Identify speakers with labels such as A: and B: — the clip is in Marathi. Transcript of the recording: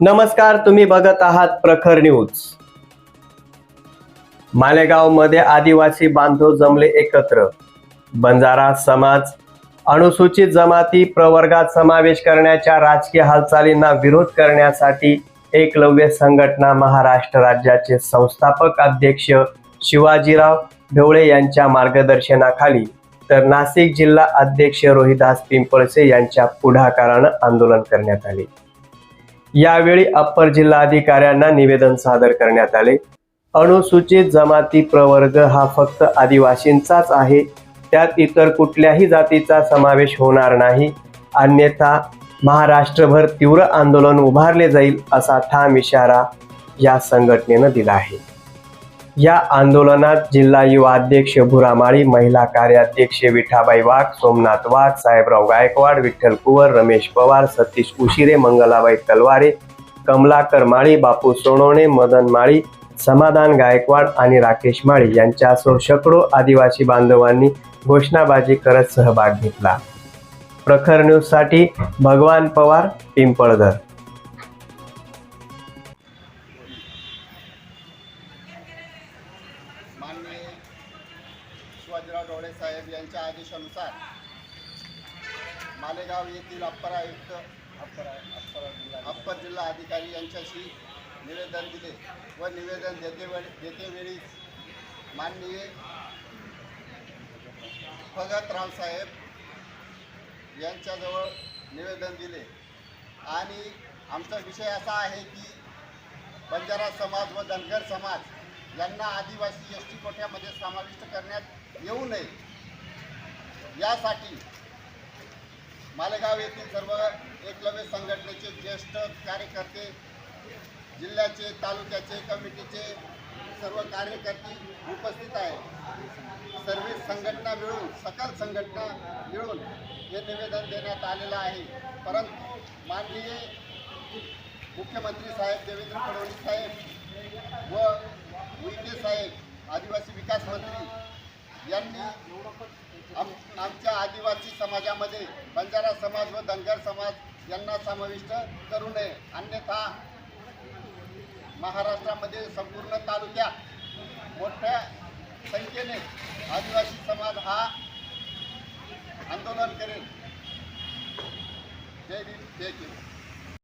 A: नमस्कार तुम्ही बघत आहात प्रखर न्यूज. मालेगावमध्ये आदिवासी बांधव जमले एकत्र. बंजारा समाज अनुसूचित जमाती प्रवर्गात समावेश करण्याच्या राजकीय हालचालींना विरोध करण्यासाठी एकलव्य संघटना महाराष्ट्र राज्याचे संस्थापक अध्यक्ष शिवाजीराव ढवळे यांच्या मार्गदर्शनाखाली तर नाशिक जिल्हा अध्यक्ष रोहिदास पिंपळसे यांच्या पुढाकारानं आंदोलन करण्यात आले. यावेळी अप्पर जिल्हाधिकाऱ्यांना निवेदन सादर करण्यात आले. अनुसूचित जमाती प्रवर्ग हा फक्त आदिवासींचाच आहे. त्यात इतर कुठल्याही जातीचा समावेश होणार नाही. अन्यथा महाराष्ट्रभर तीव्र आंदोलन उभारले जाईल असा ठाम इशारा या संघटनेनं दिला आहे. या आंदोलनात जिल्हा युवा अध्यक्ष भुरामाळी महिला कार्याध्यक्ष विठाबाई वाघ सोमनाथ वाघ साहेबराव गायकवाड विठ्ठल कुवर रमेश पवार सतीश उशिरे मंगलाबाई तलवारे कमलाकर माळी बापू सोनवणे मदन माळी समाधान गायकवाड आणि राकेश माळी यांच्यासह शेकडो आदिवासी बांधवांनी घोषणाबाजी करत सहभाग घेतला. प्रखर न्यूजसाठी भगवान पवार पिंपळधर.
B: माननीय शिवाजीराव डोळे साहेब यांच्या आदेशानुसार मालेगाव येथील अप्पर आयुक्त अप्पर अप्पर जिल्हा अधिकारी. यांच्याशी निवेदन दिले व निवेदन देते वेळी देतेवेळी माननीय भगतराव साहेब यांच्याजवळ निवेदन दिले. आणि आमचा विषय असा आहे की बंजारा समाज व धनगर समाज यांना आदिवासी एस टी कोट्यामध्ये समाविष्ट करण्यात येऊ नये. यासाठी मालेगाव येथील सर्व एकलव्य संघटनेचे ज्येष्ठ कार्यकर्ते जिल्ह्याचे तालुक्याचे कमिटीचे सर्व कार्यकर्ते उपस्थित आहेत. सर्व संघटना मिळून सकल संघटना मिळून हे निवेदन देण्यात आलेलं आहे. परंतु माननीय मुख्यमंत्री साहेब देवेंद्र फडणवीस साहेब व उईके साहेब आदिवासी विकास मंत्री यांनी आम आमच्या आदिवासी समाजामध्ये बंजारा समाज व धनगर समाज यांना समाविष्ट करू नये. अन्यथा महाराष्ट्रामध्ये संपूर्ण तालुक्यात मोठ्या संख्येने आदिवासी समाज हा आंदोलन करेल. जय भीम जय